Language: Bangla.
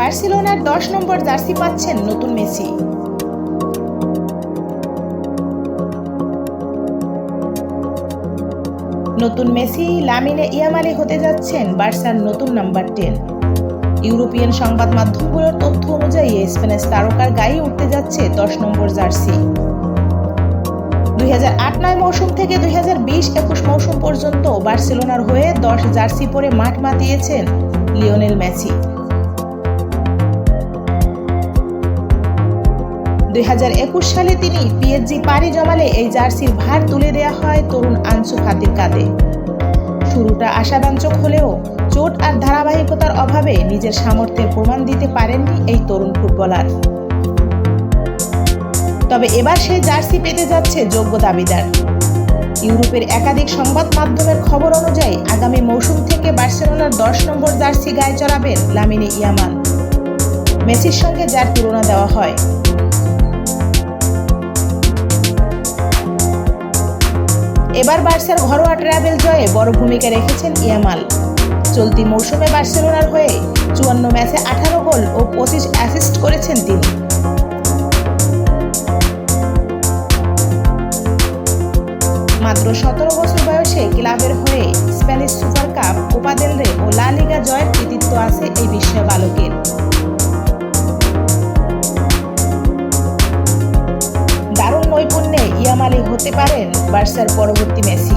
বার্সেলোনার দশ নম্বর জার্সি পাচ্ছেন নতুন মেসি। নতুন মেসি লামিনে ইয়ামালি হতে যাচ্ছেন বার্সার নতুন নাম্বার টেন। ইউরোপিয়ান সংবাদ মাধ্যমগুলোর তথ্য অনুযায়ী স্পেনের তারকার গায়ে উঠতে যাচ্ছে দশ নম্বর জার্সি। দুই নয় মৌসুম থেকে দুই হাজার বিশ একুশ মৌসুম পর্যন্ত বার্সেলোনার হয়ে দশ জার্সি পরে মাঠ মাতিয়েছেন লিওনেল মেসি। দুই হাজার একুশ সালে তিনি পিএসজি পাড়ি জমালে এই জার্সির ভার তুলে দেওয়া হয় তরুণ আনসু ফাতির কাঁধে। শুরুটা আশাব্যঞ্জক হলেও চোট আর ধারাবাহিকতার অভাবে নিজের সামর্থ্যের প্রমাণ দিতে পারেননি এই তরুণ ফুটবলার। তবে এবার সেই জার্সি পেতে যাচ্ছে যোগ্য দাবিদার। ইউরোপের একাধিক সংবাদ মাধ্যমের খবর অনুযায়ী আগামী মৌসুম থেকে বার্সেলোনার দশ নম্বর জার্সি গায়ে চড়াবেন লামিনে ইয়ামান মেসির সঙ্গে যার তুলনা দেওয়া হয়। এবার বার্সার ঘরোয়া ট্রাভেল জয়ে বড় ভূমিকা রেখেছেন ইয়ামাল। চলতি মৌসুমে বার্সেলোনার হয়ে চুয়ান্ন ম্যাচে আঠারো গোল ও পঁচিশ অ্যাসিস্ট করেছেন তিনি। মাত্র সতেরো বছর বয়সে ক্লাবের হয়ে স্প্যানিশ সুপার কাপ কোপা ও লা লিগা জয়ের কৃতিত্ব আছে এই বিস্ময় বালকের হতে পারেন বার্সার পরবর্তী মেসি।